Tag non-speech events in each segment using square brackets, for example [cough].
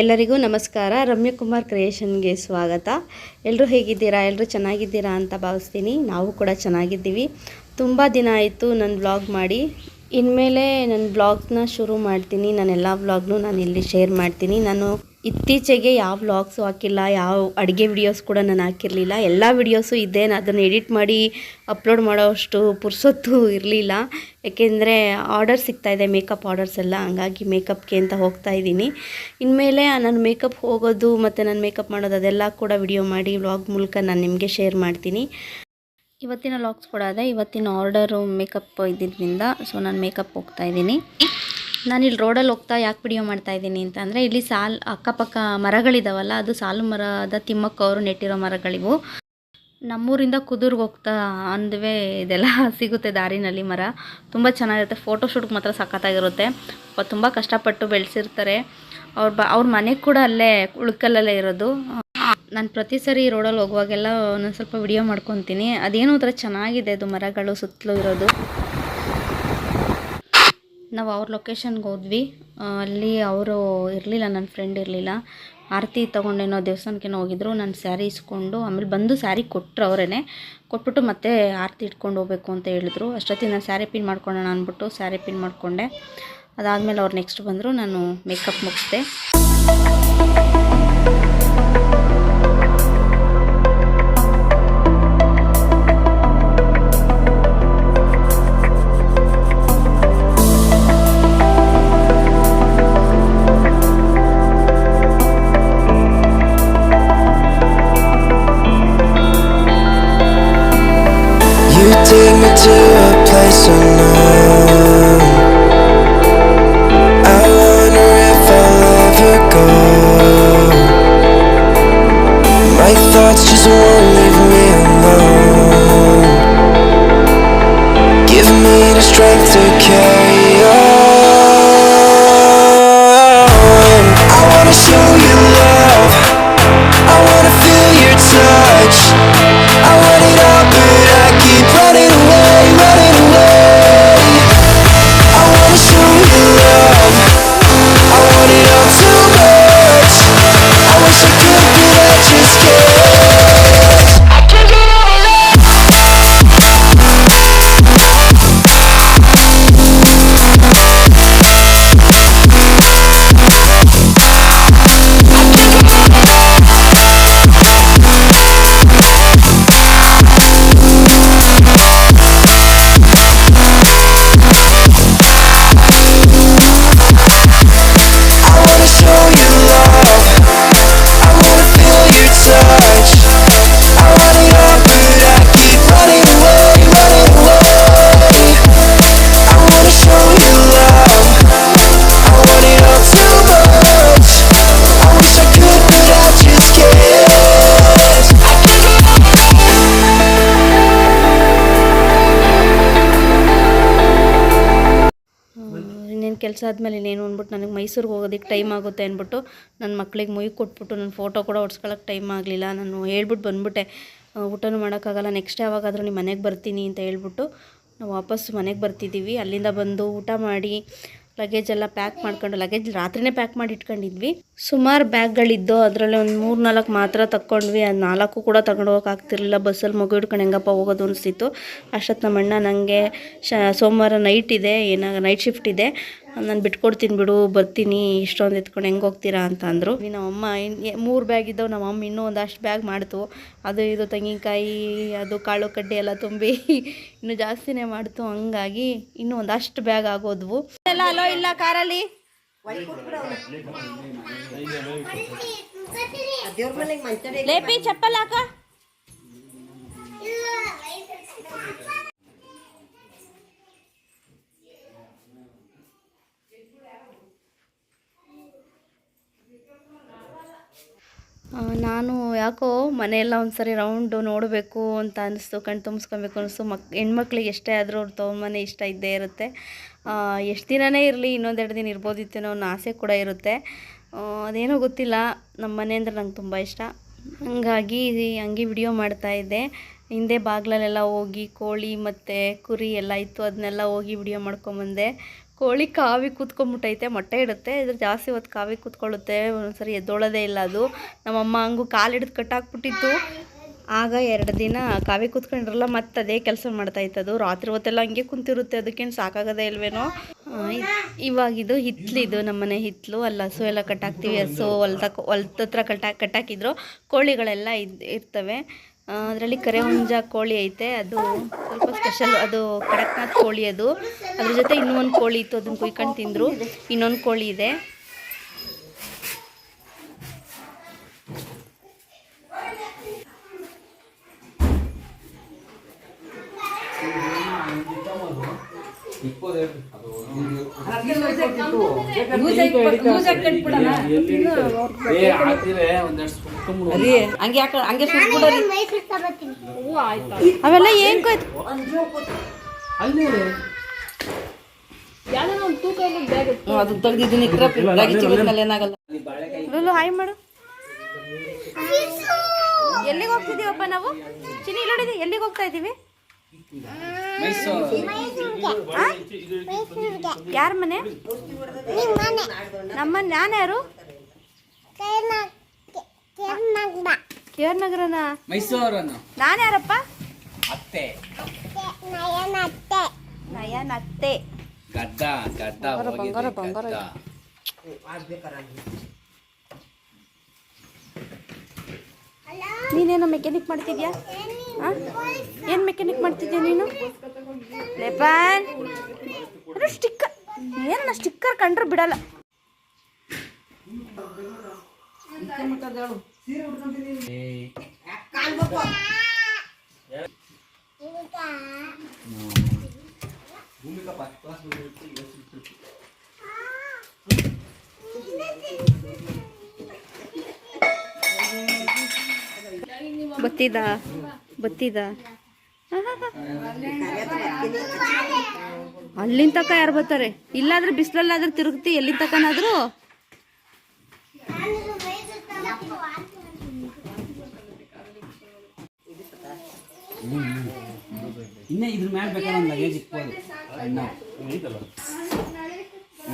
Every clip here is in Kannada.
ಎಲ್ಲರಿಗೂ ನಮಸ್ಕಾರ. ರಮ್ಯಕುಮಾರ್ ಕ್ರಿಯೇಷನ್ಗೆ ಸ್ವಾಗತ. ಎಲ್ಲರೂ ಹೇಗಿದ್ದೀರಾ? ಎಲ್ಲರೂ ಚೆನ್ನಾಗಿದ್ದೀರಾ ಅಂತ ಭಾವಿಸ್ತೀನಿ. ನಾವು ಕೂಡ ಚೆನ್ನಾಗಿದ್ದೀವಿ. ತುಂಬ ದಿನ ಆಯಿತು ನನ್ನ ಬ್ಲಾಗ್ ಮಾಡಿ. ಇನ್ಮೇಲೆ ನನ್ನ ಬ್ಲಾಗ್ನ ಶುರು ಮಾಡ್ತೀನಿ. ನಾನು ಎಲ್ಲ ವ್ಲಾಗ್ನು ನಾನು ಇಲ್ಲಿ ಶೇರ್ ಮಾಡ್ತೀನಿ. ನಾನು ಇತ್ತೀಚೆಗೆ ಯಾವ ವ್ಲಾಗ್ಸು ಹಾಕಿಲ್ಲ, ಯಾವ ಅಡುಗೆ ವಿಡಿಯೋಸ್ ಕೂಡ ನಾನು ಹಾಕಿರಲಿಲ್ಲ. ಎಲ್ಲ ವಿಡಿಯೋಸು ಇದೆ ನಾನು ಅದನ್ನು ಎಡಿಟ್ ಮಾಡಿ ಅಪ್ಲೋಡ್ ಮಾಡೋಷ್ಟು ಪುರ್ಸೊತ್ತು ಇರಲಿಲ್ಲ. ಏಕೆಂದರೆ ಆರ್ಡರ್ ಸಿಗ್ತಾಯಿದೆ ಮೇಕಪ್ ಆರ್ಡರ್ಸ್ ಎಲ್ಲ. ಹಂಗಾಗಿ ಮೇಕಪ್ಗೆ ಅಂತ ಹೋಗ್ತಾ ಇದ್ದೀನಿ. ಇನ್ಮೇಲೆ ನಾನು ಮೇಕಪ್ ಹೋಗೋದು ಮತ್ತು ನಾನು ಮೇಕಪ್ ಮಾಡೋದು ಅದೆಲ್ಲ ಕೂಡ ವಿಡಿಯೋ ಮಾಡಿ ವ್ಲಾಗ್ ಮೂಲಕ ನಾನು ನಿಮಗೆ ಶೇರ್ ಮಾಡ್ತೀನಿ. ಇವತ್ತಿನ ವ್ಲಾಗ್ಸ್ ಕೂಡ ಅದೇ, ಇವತ್ತಿನ ಆರ್ಡರು ಮೇಕಪ್ ಇದ್ದಿದ್ದರಿಂದ ಸೊ ನಾನು ಮೇಕಪ್ ಹೋಗ್ತಾ ಇದ್ದೀನಿ. ನಾನು ಇಲ್ಲಿ ರೋಡಲ್ಲಿ ಹೋಗ್ತಾ ಯಾಕೆ ವಿಡಿಯೋ ಮಾಡ್ತಾ ಇದ್ದೀನಿ ಅಂತ ಅಂದರೆ ಇಲ್ಲಿ ಸಾಲ್ ಅಕ್ಕಪಕ್ಕ ಮರಗಳಿದಾವಲ್ಲ, ಅದು ಸಾಲು ಮರದ ತಿಮ್ಮಕ್ಕ ಅವರು ನೆಟ್ಟಿರೋ ಮರಗಳಿವು. ನಮ್ಮೂರಿಂದ ಕುದುರ್ಗೆ ಹೋಗ್ತಾ ಅಂದ್ವೇ ಇದೆಲ್ಲ [laughs] ಸಿಗುತ್ತೆ ದಾರಿನಲ್ಲಿ ಮರ. ತುಂಬ ಚೆನ್ನಾಗಿರುತ್ತೆ. ಫೋಟೋಶೂಟ್ಗೆ ಮಾತ್ರ ಸಖತ್ತಾಗಿರುತ್ತೆ. ತುಂಬ ಕಷ್ಟಪಟ್ಟು ಬೆಳೆಸಿರ್ತಾರೆ. ಅವ್ರ ಬ ಅವ್ರ ಮನೆ ಕೂಡ ಅಲ್ಲೇ ಉಳ್ಕಲ್ಲಲ್ಲೇ ಇರೋದು. ನಾನು ಪ್ರತಿ ಸರಿ ರೋಡಲ್ಲಿ ಹೋಗುವಾಗೆಲ್ಲ ಒಂದೊಂದು ಸ್ವಲ್ಪ ವಿಡಿಯೋ ಮಾಡ್ಕೊತೀನಿ. ಅದೇನೋ ಒಂಥರ ಚೆನ್ನಾಗಿದೆ ಅದು ಮರಗಳು ಸುತ್ತಲೂ ಇರೋದು. ನಾವು ಅವ್ರ ಲೊಕೇಶನ್ಗೆ ಹೋದ್ವಿ. ಅಲ್ಲಿ ಅವರು ಇರಲಿಲ್ಲ ನನ್ನ ಫ್ರೆಂಡ್ ಇರಲಿಲ್ಲ. ಆರತಿ ತೊಗೊಂಡೇನೋ ದೇವಸ್ಥಾನಕ್ಕೇನೋ ಹೋಗಿದ್ರು. ನಾನು ಸ್ಯಾರಿ ಇಸ್ಕೊಂಡು, ಆಮೇಲೆ ಬಂದು ಸ್ಯಾರಿ ಕೊಟ್ಟರು ಅವರೇ ಕೊಟ್ಬಿಟ್ಟು ಮತ್ತೆ ಆರತಿ ಇಟ್ಕೊಂಡು ಹೋಗ್ಬೇಕು ಅಂತ ಹೇಳಿದ್ರು. ಅಷ್ಟೊತ್ತಿಗೆ ನಾನು ಸ್ಯಾರಿ ಪಿನ್ ಮಾಡ್ಕೊಳ್ಳೋಣ ಅಂದ್ಬಿಟ್ಟು ಸ್ಯಾರಿ ಪಿನ್ ಮಾಡಿಕೊಂಡೆ. ಅದಾದಮೇಲೆ ಅವ್ರು ನೆಕ್ಸ್ಟ್ ಬಂದರು. ನಾನು ಮೇಕಪ್ ಮುಗಿಸ್ದೆ. Strength to carry ಕೆಲಸ ಆದಮೇಲೆ ಇನ್ನೇನು ಅಂದ್ಬಿಟ್ಟು ನನಗೆ ಮೈಸೂರಿಗೆ ಹೋಗೋದಕ್ಕೆ ಟೈಮ್ ಆಗುತ್ತೆ ಅಂದ್ಬಿಟ್ಟು ನನ್ನ ಮಕ್ಳಿಗೆ ಮುಯಿ ಕೊಟ್ಬಿಟ್ಟು ನನ್ನ ಫೋಟೋ ಕೂಡ ಹೊಡ್ಸ್ಕೊಳಕ್ಕೆ ಟೈಮ್ ಆಗಲಿಲ್ಲ. ನಾನು ಹೇಳ್ಬಿಟ್ಟು ಬಂದ್ಬಿಟ್ಟೆ ಊಟನೂ ಮಾಡೋಕ್ಕಾಗಲ್ಲ ನೆಕ್ಸ್ಟ್ ಯಾವಾಗಾದರೂ ನಿಮ್ಮ ಮನೆಗೆ ಬರ್ತೀನಿ ಅಂತ ಹೇಳ್ಬಿಟ್ಟು ನಾವು ವಾಪಸ್ ಮನೆಗೆ ಬರ್ತಿದ್ದೀವಿ ಅಲ್ಲಿಂದ ಬಂದು ಊಟ ಮಾಡಿ ಲಗೇಜ್ ಎಲ್ಲ ಪ್ಯಾಕ್ ಮಾಡ್ಕೊಂಡು ಲಗೇಜ್ ರಾತ್ರಿನೇ ಪ್ಯಾಕ್ ಮಾಡಿ ಇಟ್ಕೊಂಡಿದ್ವಿ. ಸುಮಾರು ಬ್ಯಾಗ್ಗಳಿದ್ದು ಅದರಲ್ಲಿ ಒಂದು ಮೂರು ನಾಲ್ಕು ಮಾತ್ರ ತಕ್ಕೊಂಡ್ವಿ. ಅದು ನಾಲ್ಕು ಕೂಡ ತಗೊಂಡು ಹೋಗೋಕ್ಕಾಗ್ತಿರ್ಲಿಲ್ಲ ಬಸ್ಸಲ್ಲಿ ಮಗು ಇಟ್ಕೊಂಡು ಹೆಂಗಪ್ಪ ಹೋಗೋದು ಅನಿಸ್ತಿತ್ತು. ಅಷ್ಟೊತ್ತು ನಮ್ಮ ಅಣ್ಣ ನನಗೆ ಶ, ಸೋಮವಾರ ನೈಟ್ ಇದೆ, ಏನಾಗ ನೈಟ್ ಶಿಫ್ಟ್ ಇದೆ. ನಾನು ಬಿಟ್ಕೊಡ್ತೀನಿ ಬಿಡು ಬರ್ತೀನಿ ಇಷ್ಟೊಂದು ಎತ್ಕೊಂಡು ಹೆಂಗೆ ಹೋಗ್ತೀರಾ ಅಂತ ಅಂದರು. ನಮ್ಮಮ್ಮ ಇನ್ನು ಮೂರು ಬ್ಯಾಗ್ ಇದ್ದವು ನಮ್ಮಮ್ಮ ಇನ್ನೂ ಒಂದಷ್ಟು ಬ್ಯಾಗ್ ಮಾಡ್ತು. ಅದು ಇದು ತೆಂಗಿನಕಾಯಿ ಅದು ಕಾಳು ಕಡ್ಡಿ ಎಲ್ಲ ತುಂಬಿ ಇನ್ನೂ ಜಾಸ್ತಿನೇ ಮಾಡ್ತು. ಹಂಗಾಗಿ ಇನ್ನೂ ಒಂದಷ್ಟು ಬ್ಯಾಗ್ ಆಗೋದ್ವು. ಎಲ್ಲ ಅಲೋ ಇಲ್ಲ ಕಾರಲ್ಲಿ. ಲೇಪಿ ಚಪ್ಪಲ್ ಹಾಕ ಆ, ನಾನು ಯಾಕೋ ಮನೆಯೆಲ್ಲ ಒಂದ್ಸರಿ ರೌಂಡು ನೋಡಬೇಕು ಅಂತ ಅನ್ನಿಸ್ತು ಕಣ್ಣು ತುಂಬಿಸ್ಕೊಬೇಕು ಅನ್ನಿಸ್ತು ಮಕ್, ಹೆಣ್ಮಕ್ಳಿಗೆ ಎಷ್ಟೇ ಆದರೂ ಅವ್ರ ತವ್ರ ಇಷ್ಟ ಇದ್ದೇ ಇರುತ್ತೆ. ಎಷ್ಟು ದಿನವೇ ಇರಲಿ, ಇನ್ನೊಂದೆರಡು ದಿನ ಇರ್ಬೋದಿತ್ತೇನೋ ಅನ್ನೋ ಆಸೆ ಕೂಡ ಇರುತ್ತೆ. ಅದೇನೋ ಗೊತ್ತಿಲ್ಲ ನಮ್ಮ ಮನೆ ಅಂದರೆ ನಂಗೆ ತುಂಬ ಇಷ್ಟ. ಹಂಗಾಗಿ ಹಂಗೆ ವಿಡಿಯೋ ಮಾಡ್ತಾಯಿದ್ದೆ ಹಿಂದೆ ಬಾಗಿಲಲ್ಲೆಲ್ಲ ಹೋಗಿ ಕೋಳಿ ಮತ್ತು ಕುರಿ ಎಲ್ಲ ಇತ್ತು ಅದನ್ನೆಲ್ಲ ಹೋಗಿ ವಿಡಿಯೋ ಮಾಡ್ಕೊಂಬಂದೆ. ಕೋಳಿ ಕಾವಿ ಕೂತ್ಕೊಂಡ್ಬಿಟ್ಟೈತೆ ಮೊಟ್ಟೆ ಇಡುತ್ತೆ, ಇದ್ರ ಜಾಸ್ತಿ ಹೊತ್ತು ಕಾವಿ ಕೂತ್ಕೊಳ್ಳುತ್ತೆ ಒಂದೊಂದ್ಸರಿ ಎದ್ದೊಳೋದೇ ಇಲ್ಲ ಅದು. ನಮ್ಮಮ್ಮ ಹಂಗು ಕಾಲು ಹಿಡಿದು ಕಟ್ಟಾಕ್ಬಿಟ್ಟಿತ್ತು ಆಗ ಎರಡು ದಿನ ಕಾವಿ ಕೂತ್ಕೊಂಡಿರಲ್ಲ, ಮತ್ತೆ ಅದೇ ಕೆಲಸ ಮಾಡ್ತಾ ಅದು ರಾತ್ರಿ ಹೊತ್ತೆಲ್ಲ ಹಂಗೆ ಕುಂತಿರುತ್ತೆ, ಅದಕ್ಕೇನು ಸಾಕಾಗದೇ ಇಲ್ವೇನೋ. ಇವಾಗಿದು ಹಿತ್ಲಿದು ನಮ್ಮನೆ ಹಿತ್ಲು. ಅಲ್ಲಿ, ಹಸು ಎಲ್ಲ ಕಟ್ಟಾಕ್ತೀವಿ ಹಸು ಹೊಲ್ದ ಹೊಲ್ದ ಹತ್ರ ಕಟ್ಟಾಕ್ ಕಟ್ಟಾಕಿದ್ರು ಕೋಳಿಗಳೆಲ್ಲ ಇದ್, ಇರ್ತವೆ. ಅದರಲ್ಲಿ ಕರೆ ಹುಂಜ ಕೋಳಿ ಐತೆ, ಅದು ಸ್ವಲ್ಪ ಸ್ಪೆಷಲ್ ಅದು ಕಡಕ್ನಾಥ್ ಕೋಳಿ ಅದು. ಅದ್ರ ಜೊತೆ ಇನ್ನೂ ಒಂದು ಕೋಳಿ ಇತ್ತು, ಅದನ್ನ ಕುಯ್ಕೊಂಡು ತಿಂದರು. ಇನ್ನೊಂದು ಕೋಳಿ ಇದೆ. ಅವೆಲ್ಲ ಏನು ಕೊಯ್ತು ಅದು ತೆಗ್ದಿದ್ದೀನಿ ಏನಾಗಲ್ಲ ಲುಲು ಹಾಯ್ ಮಾಡು. ಎಲ್ಲಿಗೆ ಹೋಗ್ತಿದೀವಪ್ಪ ನಾವು? ಚಿನ್ನಿ ಇಲ್ಲಿ ಎಲ್ಲಿಗೆ ಹೋಗ್ತಾ ಇದ್ದೀವಿ? ಯಾರ ಮನೆ? ನಮ್ಮ ನಾನು ಯಾರು? ಕೇರ್ ನಗರನ ಮೈಸೂರನ ನಾನು ಯಾರಪ್ಪ? ಅತ್ತೆ. ನಯನ ಅತ್ತೆ ಗಡ್ಡ ಅತ್ತೆ ಬಂಗಾರ, ಹೋಗಿದೆ, ಬಂಗಾರ, ಬಂಗಾರ. ನೀನೇನೋ ಮೆಕ್ಯಾನಿಕ್ ಮಾಡ್ತಿದ್ಯಾ? ಏನು ಮೆಕ್ಯಾನಿಕ್ ಮಾಡ್ತಿದ್ಯಾ ನೀನು? ಲೆಪನ್! ಅದು ಸ್ಟಿಕ್ಕರ್ ಏನು ಸ್ಟಿಕ್ಕರ್ ಕಂಡ್ರೆ ಬಿಡಲ್ಲ. ಬತ್ತಿದ ಬತ್ತಿದ? ಅಲ್ಲಿನ ತಕ ಯಾರು ಬರ್ತಾರೆ? ಇಲ್ಲಾದ್ರೆ ಬಿಸಿಲಲ್ಲಾದ್ರೆ ತಿರುಗ್ತಿ ಎಲ್ಲಿನ ತಕನಾದ್ರು ಇನ್ನ ಇದ್ರ ಮೇಲೆ ಬೇಕಾದ್ರೆ ಒಂದು ಲಗೇಜ್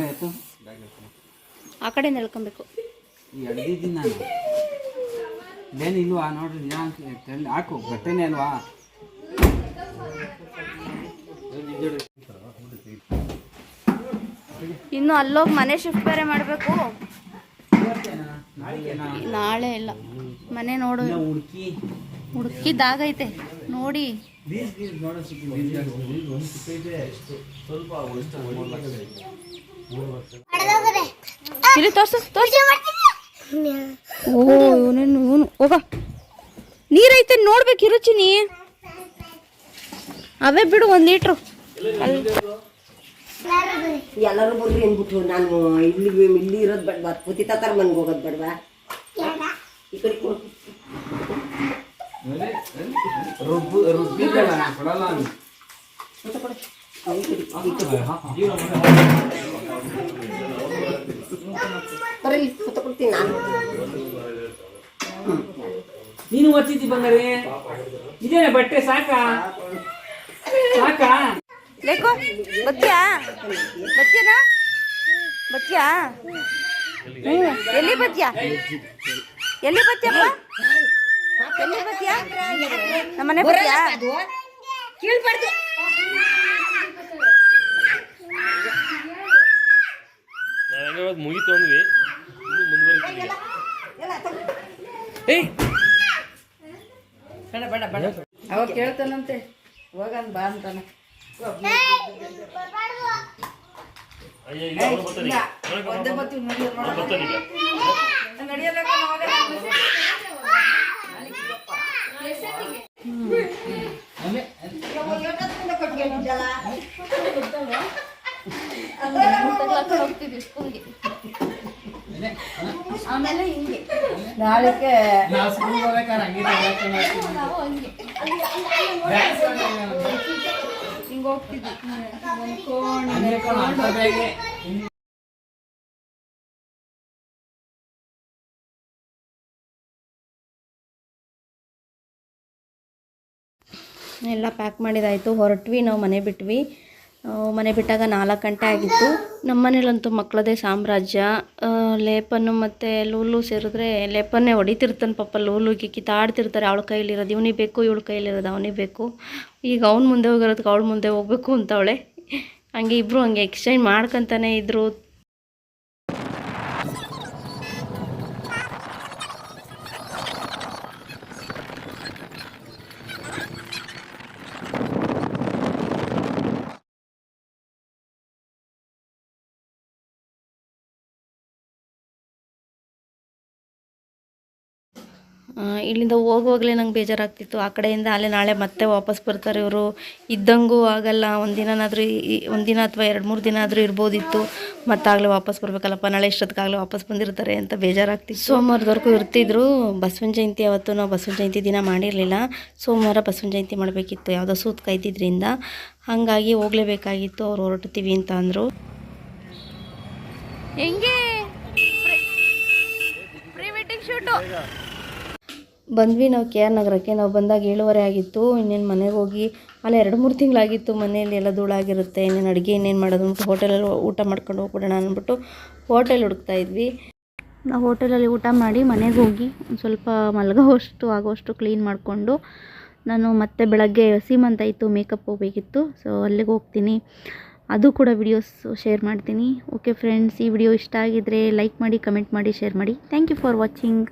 ಆಯ್ತು? ಆ ಕಡೆ ನೆಲ್ಕೊಬೇಕು ಈ ಅಡ್ದಿದ್ದೀನಿ ನಾನು ಇದೇನು ಇಲ್ವಾ? ನೋಡ್ರಿ ನಿಧಾನ ಹಾಕು. ಬಟ್ಟೆನೇ ಅಲ್ವಾ? ಇನ್ನು ಅಲ್ಲೋಗಿ ಮನೆ ಶಿಫ್ಟ್ ಬೇರೆ ಮಾಡಬೇಕು. ನಾಳೆ ಇಲ್ಲ. ಮನೆ ನೋಡು. ಹುಡುಕಿ. ಹುಡುಕಿದಾಗೈತೆ ನೋಡಿ. ತೋರ್ಸು ತೋರ್ಸು. ಓ ಇವನೇನು ಇವನು ಹೋಗ. ನೀರೈತೆ ನೋಡ್ಬೇಕು ಇರುಚಿನಿ ಅವೇ ಬಿಡು ಒಂದು ಲೀಟ್ರು. ಎಲ್ಲರೂ ಬರ್ರಿ ಅಂದ್ಬಿಟ್ಟು ನಾನು ಇಲ್ಲಿ ಇಲ್ಲಿ ಇರೋದು ಬೇಡವಾ? ಪುತಿ ತಾತರ ಮನ್ಗೆ ಹೋಗೋದು ಬೇಡವಾ? ಈ ಕಡೆ ಕೊ- ರುಬ್ಬು ರುಬ್ಬಿದ್ದಲ್ಲ ನಾನು ಕೊಡಲ್ಲ ನಾನು. ಬರ್ರಿ ನಾನು ಓದ್ತಿದ್ದಿ ಬಂಗಾರಿ ಇದೇನೆ ಬಟ್ಟೆ ಸಾಕಾ ಸಾಕಾ ಲೇಕೋ ಬತ್ತಿಯಾ ಬತ್ತಿಯನಾ ಬತ್ತೀಯಾ ಹ್ಞೂ ಎಲ್ಲಿ ಬತ್ತಿಯಾ ಎಲ್ಲಿ ಬತ್ತಿಯಪ್ಪ ಎಲ್ಲಿ ಬತ್ತಿಯಾ ನಮ್ಮನೆ ಬತ್ತೀಯಾ ನಾವ್ ಇವಾಗ ಮುಗಿತು ಅಂದ್ವಿ. ಇನ್ನು ಮುಂದುವರಿತೀವಿ. ಏಯ್! ಬೇಡ ಬೇಡ ಬೇಡ. ಅವಾಗ ಕೇಳ್ತಾನಂತೆ. ಹೋಗನ್ ಬಾ ಅಂತಾನೆ. ಅಯ್ಯ ಆಮೇಲೆ ಹಿಂಗೆ ಹೋಗ್ತಿದ್ವಿ. ಎಲ್ಲ ಪ್ಯಾಕ್ ಮಾಡಿದಾಯಿತು ಹೊರಟ್ವಿ ನಾವು ಮನೆ ಬಿಟ್ವಿ ಮನೆ ಬಿಟ್ಟಾಗ ನಾಲ್ಕು ಗಂಟೆ ಆಗಿತ್ತು. ನಮ್ಮ ಮನೇಲಂತೂ ಮಕ್ಕಳದೇ ಸಾಮ್ರಾಜ್ಯ. ಲೇಪನ್ನು ಮತ್ತು ಲೂಲು ಸೇರಿದ್ರೆ ಲೇಪನ್ನೇ ಹೊಡಿತಿರ್ತಾನೆ ಪಾಪ ಲೂಲುಗೆ ಕಿತ್ತಾಡ್ತಿರ್ತಾರೆ ಅವಳ ಕೈಲಿರೋದು ಇವನಿಗೆ ಬೇಕು, ಇವಳ ಕೈಲಿರೋದು ಅವನಿಗೆ ಬೇಕು. ಈಗ ಅವ್ನ ಮುಂದೆ ಹೋಗಿರೋದಕ್ಕೆ ಅವಳು ಮುಂದೆ ಹೋಗ್ಬೇಕು ಅಂತವಳೆ. ಹಂಗೆ ಇಬ್ಬರು ಹಂಗೆ ಎಕ್ಸ್ಚೇಂಜ್ ಮಾಡ್ಕೊತಾನೆ ಇದ್ರು. ಇಲ್ಲಿಂದ ಹೋಗುವಾಗಲೇ ನಂಗೆ ಬೇಜಾರಾಗ್ತಿತ್ತು. ಆ ಕಡೆಯಿಂದ ಅಲ್ಲೇ ನಾಳೆ ಮತ್ತೆ ವಾಪಸ್ ಬರ್ತಾರೆ ಇವರು. ಇದ್ದಂಗೂ ಆಗಲ್ಲ. ಒಂದಿನಾದ್ರೂ ಒಂದಿನ ಅಥವಾ ಎರಡು ಮೂರು ದಿನ ಆದರೂ ಇರ್ಬೋದಿತ್ತು. ಮತ್ತಾಗಲೇ ವಾಪಸ್ ಬರಬೇಕಲ್ಲಪ್ಪ. ನಾಳೆ ಇಷ್ಟೊತ್ತಿಗಾಗಲೇ ವಾಪಸ್ ಬಂದಿರ್ತಾರೆ ಅಂತ ಬೇಜಾರಾಗ್ತಿತ್ತು. ಸೋಮವಾರದವರೆಗೂ ಇರ್ತಿದ್ರು. ಬಸವನ ಜಯಂತಿ ಅವತ್ತು ನಾವು ಬಸವನ ಜಯಂತಿ ದಿನ ಮಾಡಿರಲಿಲ್ಲ. ಸೋಮವಾರ ಬಸವನ ಜಯಂತಿ ಮಾಡಬೇಕಿತ್ತು. ಯಾವುದೋ ಸೂತ್ ಕಾಯ್ತಿದ್ರಿಂದ. ಹಾಗಾಗಿ ಹೋಗಲೇಬೇಕಾಗಿತ್ತು. ಅವ್ರು ಹೊರಡ್ತೀವಿ ಅಂತ ಅಂದರು. ಹೆಂಗೆ? ಶೂಟು. ಬಂದ್ವಿ ನಾವು ಕೆ ಆರ್ ನಗರಕ್ಕೆ. ನಾವು ಬಂದಾಗ ಏಳುವರೆ ಆಗಿತ್ತು, ಇನ್ನೇನು ಮನೆಗೆ ಹೋಗಿ ಅಲ್ಲ ಎರಡು ಮೂರು ತಿಂಗಳಾಗಿತ್ತು ಮನೆಯಲ್ಲಿ ಎಲ್ಲ ಧೂಳಾಗಿರುತ್ತೆ, ಇನ್ನೇನು ಅಡುಗೆ ಇನ್ನೇನು ಮಾಡೋದು ಅಂದ್ಬಿಟ್ಟು ಹೋಟೆಲಲ್ಲಿ ಊಟ ಮಾಡ್ಕೊಂಡು ಹೋಗ್ಬಿಡೋಣ ಅಂದ್ಬಿಟ್ಟು ಹೋಟೆಲ್ ಹುಡುಕ್ತಾ ಇದ್ವಿ. ನಾವು ಹೋಟೆಲಲ್ಲಿ ಊಟ ಮಾಡಿ ಮನೆಗೆ ಹೋಗಿ ಒಂದು ಸ್ವಲ್ಪ ಮಲಗೋವಷ್ಟು ಆಗೋಷ್ಟು ಕ್ಲೀನ್ ಮಾಡಿಕೊಂಡು ನಾನು ಮತ್ತೆ ಬೆಳಗ್ಗೆ ಸೀಮಂತ ಇತ್ತು, ಮೇಕಪ್ ಹೋಗಬೇಕಿತ್ತು, ಸೊ ಅಲ್ಲಿಗೆ ಹೋಗ್ತೀನಿ. ಅದು ಕೂಡ ವಿಡಿಯೋಸ್ ಶೇರ್ ಮಾಡ್ತೀನಿ. ಓಕೆ ಫ್ರೆಂಡ್ಸ್ ಈ ವಿಡಿಯೋ ಇಷ್ಟ ಆಗಿದ್ರೆ ಲೈಕ್ ಮಾಡಿ ಕಮೆಂಟ್ ಮಾಡಿ ಶೇರ್ ಮಾಡಿ. Thank you for watching